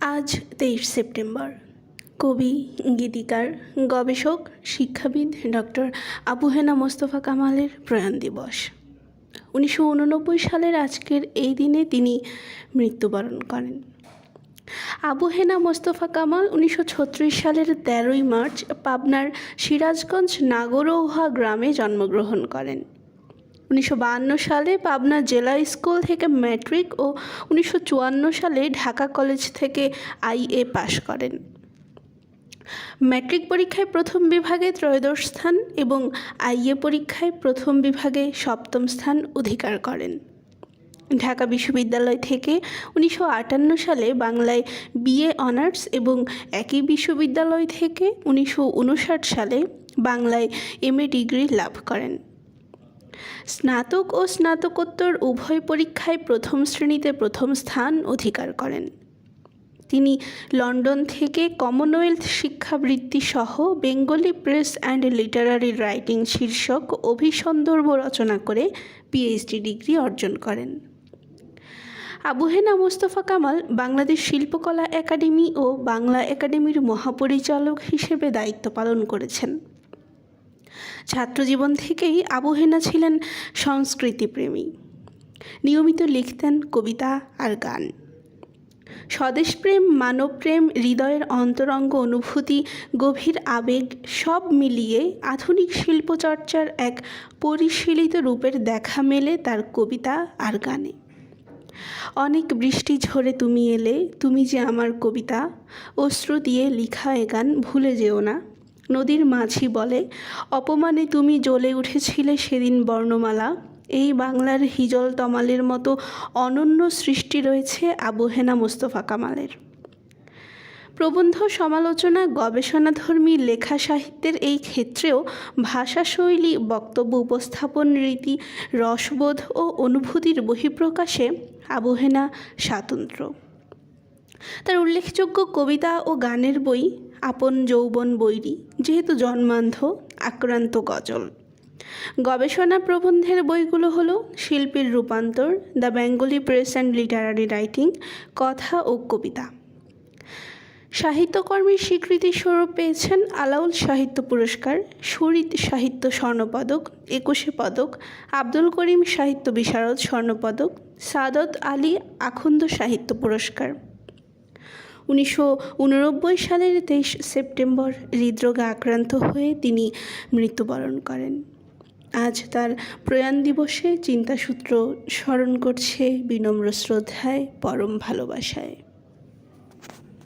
আজ তেইশ সেপ্টেম্বর। কবি, গীতিকার, গবেষক, শিক্ষাবিদ ডক্টর আবু হেনা মোস্তফা কামালের প্রয়াণ দিবস। উনিশশো উননব্বই সালের আজকের এই দিনে তিনি মৃত্যুবরণ করেন। আবু হেনা মোস্তফা কামাল উনিশশো ছত্রিশ সালের তেরোই মার্চ পাবনার সিরাজগঞ্জ নাগরৌহা গ্রামে জন্মগ্রহণ করেন। উনিশশো সালে পাবনা জেলা স্কুল থেকে ম্যাট্রিক ও উনিশশো চুয়ান্ন সালে ঢাকা কলেজ থেকে আইএ পাশ করেন। ম্যাট্রিক পরীক্ষায় প্রথম বিভাগে ত্রয়োদশ স্থান এবং আইএ পরীক্ষায় প্রথম বিভাগে সপ্তম স্থান অধিকার করেন। ঢাকা বিশ্ববিদ্যালয় থেকে উনিশশো আটান্ন সালে বাংলায় বিএ অনার্স এবং একই বিশ্ববিদ্যালয় থেকে উনিশশো উনষাট সালে বাংলায় এমএ ডিগ্রি লাভ করেন। স্নাতক ও স্নাতকোত্তর উভয় পরীক্ষায় প্রথম শ্রেণীতে প্রথম স্থান অধিকার করেন। তিনি লন্ডন থেকে কমনওয়েলথ শিক্ষাবৃত্তি সহ Bengali press and literary writing শীর্ষক অভিসন্দর্ভ রচনা করে পিএইচডি ডিগ্রি অর্জন করেন। আবু হেনা মোস্তফা কামাল বাংলাদেশ শিল্পকলা একাডেমি ও বাংলা একাডেমির মহাপরিচালক হিসেবে দায়িত্ব পালন করেছেন। ছাত্রজীবন থেকেই আবু হেনা ছিলেন সংস্কৃতিপ্রেমী। নিয়মিত লিখতেন কবিতা আর গান। স্বদেশপ্রেম, মানবপ্রেম, হৃদয়ের অন্তরঙ্গ অনুভূতি, গভীর আবেগ সব মিলিয়ে আধুনিক শিল্পচর্চার এক পরিশীলিত রূপের দেখা মেলে তার কবিতা আর গানে। অনেক বৃষ্টি ঝরে তুমি এলে, তুমি যে আমার কবিতা, অশ্রু দিয়ে লিখা এ গান ভুলে যেও না। নদীর মাঝি বলে, অপমানে তুমি জ্বলে উঠেছিলে সেদিন বর্ণমালা। এই বাংলার হিজল তমালের মতো অনন্য সৃষ্টি রয়েছে আবহেনা মোস্তফা কামালের। প্রবন্ধ, সমালোচনা, গবেষণাধর্মী, লেখা সাহিত্যের এই ক্ষেত্রেও ভাষাশৈলী, বক্তব্য উপস্থাপন রীতি, রসবোধ ও অনুভূতির বহিঃপ্রকাশে আবহেনা স্বাতন্ত্র্য। তার উল্লেখযোগ্য কবিতা ও গানের বই আপন যৌবন বৈরী, যেহেতু জন্মান্ধ, আক্রান্ত গজল। গবেষণা প্রবন্ধের বইগুলো হলো শিল্পীর রূপান্তর, the Bengali press and literary writing, কথা ও কবিতা। সাহিত্যকর্মের স্বীকৃতি স্বরূপ পেয়েছেন আলাউল সাহিত্য পুরস্কার, সুরিত সাহিত্য স্বর্ণপদক, একুশে পদক, আব্দুল করিম সাহিত্য বিশারদ স্বর্ণপদক, সাদত আলী আখন্দ সাহিত্য পুরস্কার। উনিশশো উননব্বই সালের তেইশ সেপ্টেম্বর হৃদরোগে আক্রান্ত হয়ে তিনি মৃত্যুবরণ করেন। আজ তার প্রয়াণ দিবসে চিন্তাসূত্র স্মরণ করছে বিনম্র শ্রদ্ধায়, পরম ভালোবাসায়।